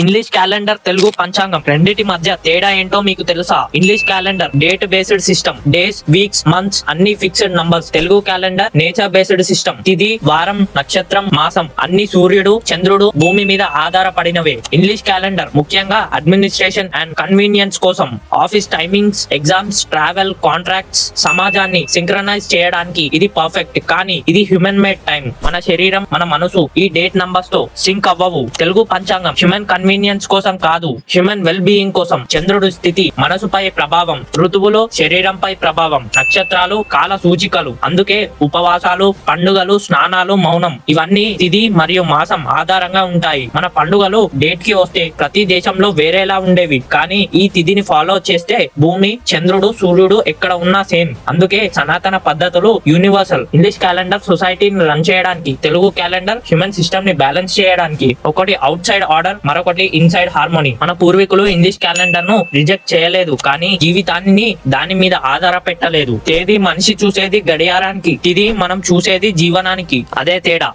English calendar Telugu పంచాంగం రెండిటి మధ్య తేడా ఏంటో మీకు తెలుసా? English calendar date based system days weeks months అన్ని fixed numbers Telugu calendar nature based system తిది వారం నక్షత్రం మాసం అన్ని సూర్యుడు చంద్రుడు భూమి మీద ఆధారపడినవే. ఇంగ్లీష్ క్యాలెండర్ ముఖ్యంగా అడ్మినిస్ట్రేషన్ అండ్ కన్వీనియన్స్ కోసం office timings exams travel contracts సమాజాన్ని సింక్రనైజ్ చేయడానికి ఇది పర్ఫెక్ట్ కానీ ఇది హ్యూమన్ మేడ్ టైం మన శరీరం మన మనసు ఈ డేట్ నంబర్స్తో సింక్ అవ్వవు. తెలుగు పంచాంగం హ్యూమన్ కన్వీనియన్స్ కోసం కాదు హ్యూమన్ వెల్ బీయింగ్ కోసం. చంద్రుడు స్థితి మనసుపై ప్రభావం ఋతువులు శరీరంపై ప్రభావం నక్షత్రాలు కాల సూచికలు. అందుకే ఉపవాసాలు పండుగలు స్నానాలు మౌనం ఇవన్నీ తిది మరియు మాసం ఆధారంగా ఉంటాయి. మన పండుగలు డేట్కి వస్తే ప్రతి దేశంలో వేరేలా ఉండేవి. కానీ ఈ తిథిని ఫాలో చేస్తే భూమి చంద్రుడు సూర్యుడు ఎక్కడ ఉన్నా సేమ్ అందుకే సనాతన పద్ధతులు యూనివర్సల్ ఇంగ్లీష్ క్యాలెండర్ సొసైటీని రన్ చేయడానికి తెలుగు క్యాలెండర్ హ్యూమన్ సిస్టమ్ని బ్యాలెన్స్ చేయడానికి. ఒకటి అవుట్ సైడ్ ఆర్డర్ మరొకటి ఇన్సైడ్ హార్మోనీ మన పూర్వీకులు ఇంగ్లీష్ క్యాలెండర్ను రిజెక్ట్ చేయలేదు కానీ జీవితాన్ని దాని మీద ఆధారపెట్టలేదు. తేదీ మనిషి చూసేది గడియారానికి తిది మనం చూసేది జీవనానికి. అదే తేడా.